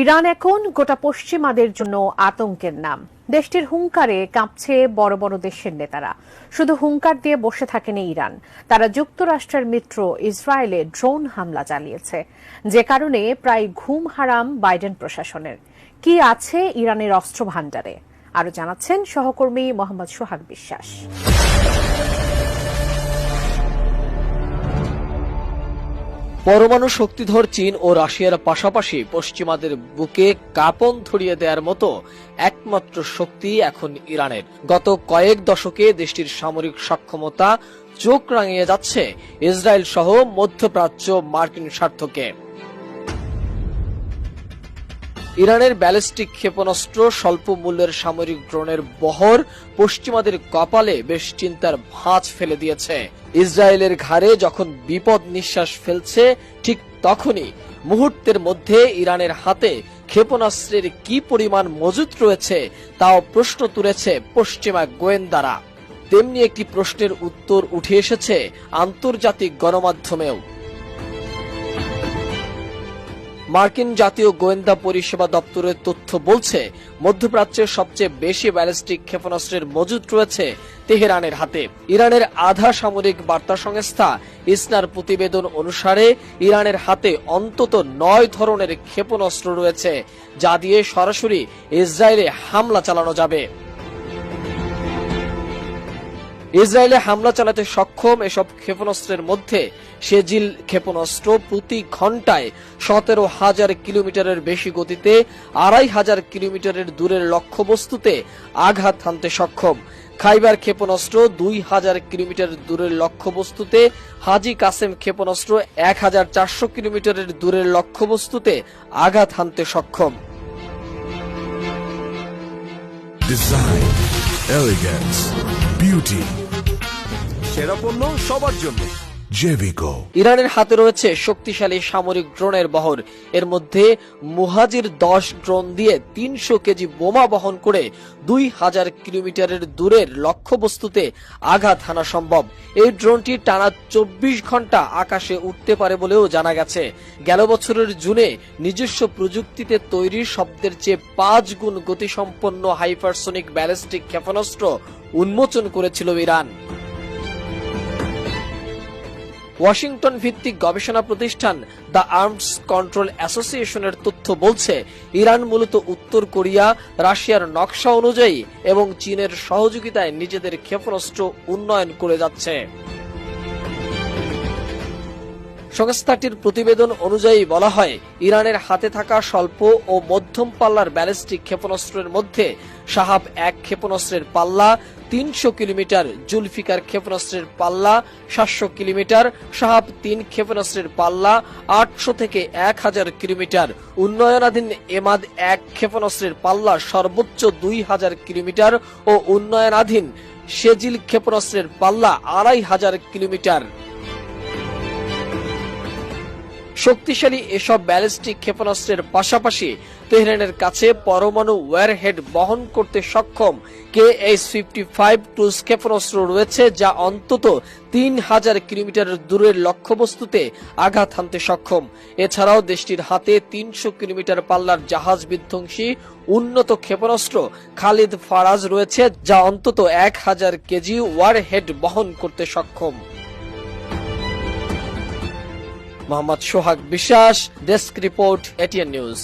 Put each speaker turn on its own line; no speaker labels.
Iran এখন গোটা পশ্চিমাদের জন্য আতঙ্কের নাম। দেশটির হুঙ্কারে কাঁপছে বড় বড় দেশের নেতারা। শুধু হুঙ্কার দিয়ে বসে থাকেনি ইরান। তারা যুক্তরাষ্ট্রের মিত্র ইসরায়েলে ড্রোন হামলা চালিয়েছে। যে কারণে প্রায় ঘুম হারাম বাইডেন প্রশাসনের। কি আছে ইরানের অস্ত্র ভাণ্ডারে আরও জানাচ্ছেন সহকর্মী মোহাম্মদ সোহাগ বিশ্বাস।
পরমাণু শক্তিধর চীন ও রাশিয়ার পাশাপাশি পশ্চিমাদের বুকে কাপন ধরিয়ে দেওয়ার মতো একমাত্র শক্তি এখন ইরানের। গত কয়েক দশকে দেশটির সামরিক সক্ষমতা চোখ রাঙিয়ে যাচ্ছে ইসরায়েল সহ মধ্যপ্রাচ্য মার্কিন স্বার্থকে। ইরানের ব্যালিস্টিক ক্ষেপণাস্ত্র স্বল্প মূল্যের সামরিক ড্রোনের বহর পশ্চিমাদের কপালে বেশ চিন্তার ভাঁজ ফেলে দিয়েছে। ইসরায়েলের ঘাড়ে যখন বিপদ নিঃশ্বাস ফেলছে, ঠিক তখনই মুহূর্তের মধ্যে ইরানের হাতে ক্ষেপণাস্ত্রের কি পরিমাণ মজুত রয়েছে, তাও প্রশ্ন তুলেছে পশ্চিমা গোয়েন্দারা। তেমনি একটি প্রশ্নের উত্তর উঠে এসেছে আন্তর্জাতিক গণমাধ্যমেও। মার্কিন জাতীয় গোয়েন্দা পরিষেবা দপ্তরের তথ্য বলছে, মধ্যপ্রাচ্যের সবচেয়ে বেশি ব্যালিস্টিক ক্ষেপণাস্ত্রের মজুদ রয়েছে তেহরানের হাতে। ইরানের আধা সামরিক বার্তা সংস্থা ইসনার প্রতিবেদন অনুসারে, ইরানের হাতে অন্তত নয় ধরনের ক্ষেপণাস্ত্র রয়েছে, যা দিয়ে সরাসরি ইসরায়েলে হামলা চালানো যাবে। ইসরায়েলে হামলা চালাতে সক্ষম এসব ক্ষেপণাস্ত্রের মধ্যে সেজিল ক্ষেপণাস্ত্র প্রতি ঘন্টায় সতেরো হাজার কিলোমিটারের বেশি গতিতে আড়াই হাজার কিলোমিটারের দূরের লক্ষ্যবস্তুতে আঘাত হানতে সক্ষম। খাইবার ক্ষেপণাস্ত্র দুই হাজার কিলোমিটার দূরের লক্ষ্যবস্তুতে হাজি কাসেম ক্ষেপণাস্ত্র এক হাজার চারশো কিলোমিটারের দূরের লক্ষ্যবস্তুতে আঘাত হানতে সক্ষম।
Design, elegance, beauty,
সেরা পণ্য সবার জন্য।
Jevico.
ইরানের হাতে রয়েছে শক্তিশালী সামরিক ড্রোনের বহর। এর মধ্যে মুহাজির দশ ড্রোন দিয়ে তিনশো কেজি বোমা বহন করে দুই হাজার কিলোমিটারের দূরের লক্ষ্যবস্তুতে আঘাত হানা সম্ভব। এই ড্রোনটি টানা চব্বিশ ঘণ্টা আকাশে উঠতে পারে বলেও জানা গেছে। গেল বছরের জুনে নিজস্ব প্রযুক্তিতে তৈরি শব্দের চেয়ে পাঁচ গুণ গতিসম্পন্ন হাইপারসোনিক ব্যালিস্টিক ক্ষেপণাস্ত্র উন্মোচন করেছিল ইরান। ওয়াশিংটন ভিত্তিক গবেষণা প্রতিষ্ঠান দ্য আর্মস কন্ট্রোল অ্যাসোসিয়েশনের তথ্য বলছে, ইরান মূলত উত্তর কোরিয়া, রাশিয়ার নকশা অনুযায়ী এবং চীনের সহযোগিতায় নিজেদের ক্ষেপণাস্ত্র উন্নয়ন করে যাচ্ছে। সংস্থাটির প্রতিবেদন অনুযায়ী বলা হয়, ইরানের হাতে থাকা স্বল্প ও মধ্যম পাল্লার ব্যালিস্টিক ক্ষেপণাস্ত্রের মধ্যে সাহাব এক ক্ষেপণাস্ত্রের পাল্লা, তিনশো কিলোমিটার জুলফিকার ক্ষেপণাস্ত্রের পাল্লা, সাতশো কিলোমিটার সাহাব তিন ক্ষেপণাস্ত্রের পাল্লা, আটশো থেকে এক হাজার কিলোমিটার উন্নয়নাধীন এমাদ এক ক্ষেপণাস্ত্রের পাল্লা, সর্বোচ্চ দুই হাজার কিলোমিটার ও উন্নয়নাধীন সেজিল ক্ষেপণাস্ত্রের পাল্লা, আড়াই হাজার কিলোমিটার। শক্তিশালী এসব ব্যালিস্টিক ক্ষেপণাস্ত্রের পাশাপাশি তেহরানের কাছে পরমাণু ওয়ারহেড বহন করতে সক্ষম K H fifty five cruise ক্ষেপণাস্ত্র রয়েছে যা অন্তত তিন হাজার কিলোমিটার দূরের লক্ষ্যবস্তুতে আঘাত হানতে সক্ষম। এছাড়াও দেশটির হাতে তিনশো কিলোমিটার পাল্লার জাহাজ বিধ্বংসী উন্নত ক্ষেপণাস্ত্র খালিদ ফারাজ রয়েছে যা অন্তত এক হাজার কেজি ওয়ারহেড বহন করতে সক্ষম। মোহাম্মদ সোহাগ বিশ্বাস ডেস্ক রিপোর্ট এটিএন নিউজ।